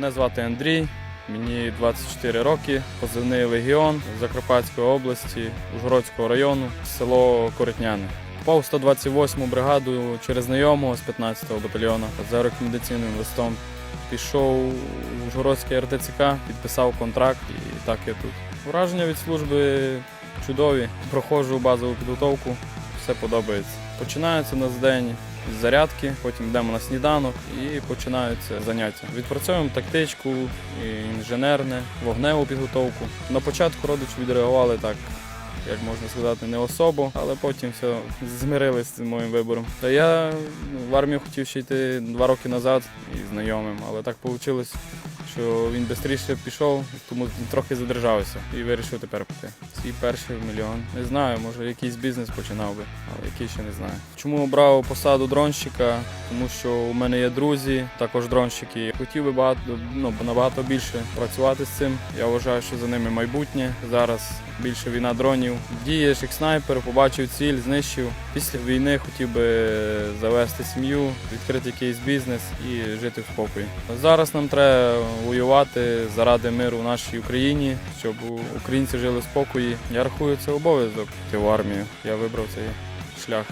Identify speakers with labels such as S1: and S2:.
S1: Мене звати Андрій, мені 24 роки, позивний Легіон Закарпатської області, Ужгородського району, село Коротняне. Попав у 128 бригаду через знайомого з 15-го батальйону за рекомендаційним листом. Пішов у Ужгородське РТЦК, підписав контракт і так я тут. Враження від служби чудові. Проходжу базову підготовку, все подобається. Починається у нас день з зарядки, потім йдемо на сніданок і починаються заняття. Відпрацьовуємо тактичку, інженерне, вогневу підготовку. На початку родичі відреагували так, як можна сказати, не особо, але потім все змирилися з моїм вибором. Та я ну, в армію хотів ще йти два роки назад і знайомим, але так вийшло, що він швидше пішов, тому трохи задержався і вирішив тепер піти. Свій перший мільйон. Не знаю, може якийсь бізнес починав би, але який ще не знаю. Чому обрав посаду дронщика? Тому що у мене є друзі, також дронщики. Хотів би багато ну, набагато більше працювати з цим. Я вважаю, що за ними майбутнє. Зараз більше війна дронів. Дієш як снайпер, побачив ціль, знищив. Після війни хотів би завести сім'ю, відкрити якийсь бізнес і жити в спокої. Зараз нам треба воювати заради миру в нашій Україні, щоб українці жили в спокої. Я рахую це обов'язок в армію. Я вибрав цей шлях.